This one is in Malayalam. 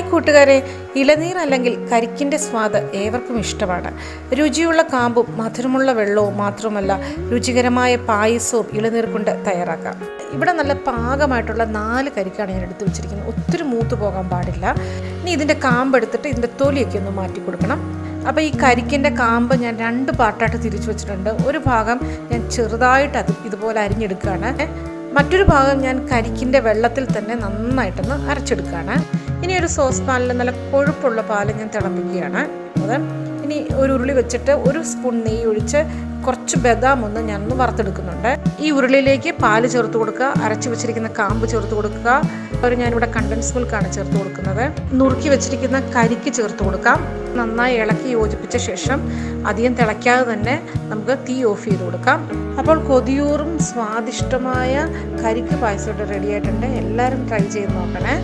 ഹായ് കൂട്ടുകാരെ. ഇളനീർ അല്ലെങ്കിൽ കരിക്കിന്റെ സ്വാദ് ഏവർക്കും ഇഷ്ടമാണ്. രുചിയുള്ള കാമ്പും മധുരമുള്ള വെള്ളവും മാത്രമല്ല രുചികരമായ പായസവും ഇളനീർ കൊണ്ട് തയ്യാറാക്കാം. ഇവിടെ നല്ല പാകമായിട്ടുള്ള നാല് കരിക്കാണ് ഞാൻ എടുത്തു വെച്ചിരിക്കുന്നത്. ഒത്തിരി മൂത്ത് പോകാൻ പാടില്ല. ഇനി ഇതിന്റെ കാമ്പ് എടുത്തിട്ട് ഇതിന്റെ തൊലിയൊക്കെ ഒന്ന് മാറ്റി കൊടുക്കണം. അപ്പോൾ ഈ കരിക്കിന്റെ കാമ്പ് ഞാൻ രണ്ട് പാർട്ടായിട്ട് തിരിച്ചു വെച്ചിട്ടുണ്ട്. ഒരു ഭാഗം ഞാൻ ചെറുതായിട്ട് അത് ഇതുപോലെ അരിഞ്ഞെടുക്കുകയാണ്. മറ്റൊരു ഭാഗം ഞാൻ കരിക്കിന്റെ വെള്ളത്തിൽ തന്നെ നന്നായിട്ടൊന്ന് അരച്ചെടുക്കുകയാണ്. ഇനി ഒരു സോസ് പാനിൽ നല്ല കൊഴുപ്പുള്ള പാൽ ഞാൻ തിളപ്പിക്കുകയാണ്. അത് ഇനി ഒരു ഉരുളി വെച്ചിട്ട് ഒരു സ്പൂൺ നെയ്യ് ഒഴിച്ച് കുറച്ച് ബദാം ഒന്ന് ഞാനൊന്ന് വറുത്തെടുക്കുന്നുണ്ട്. ഈ ഉരുളിയിലേക്ക് പാൽ ചേർത്ത് കൊടുക്കുക അരച്ചു വെച്ചിരിക്കുന്ന കാമ്പ് ചേർത്ത് കൊടുക്കുക. ഒരു ഞാനിവിടെ കണ്ടൻസ് മിൽക്കാണ് ചേർത്ത് കൊടുക്കുന്നത്. നുറുക്കി വെച്ചിരിക്കുന്ന കരിക്ക് ചേർത്ത് കൊടുക്കാം. നന്നായി ഇളക്കി യോജിപ്പിച്ച ശേഷം അധികം തിളയ്ക്കാതെ തന്നെ നമുക്ക് തീ ഓഫ് ചെയ്ത് കൊടുക്കാം. അപ്പോൾ കൊതിയൂറും സ്വാദിഷ്ടമായ കരിക്ക് പായസം റെഡി ആയിട്ടുണ്ട്. എല്ലാവരും ട്രൈ ചെയ്ത് നോക്കണേ.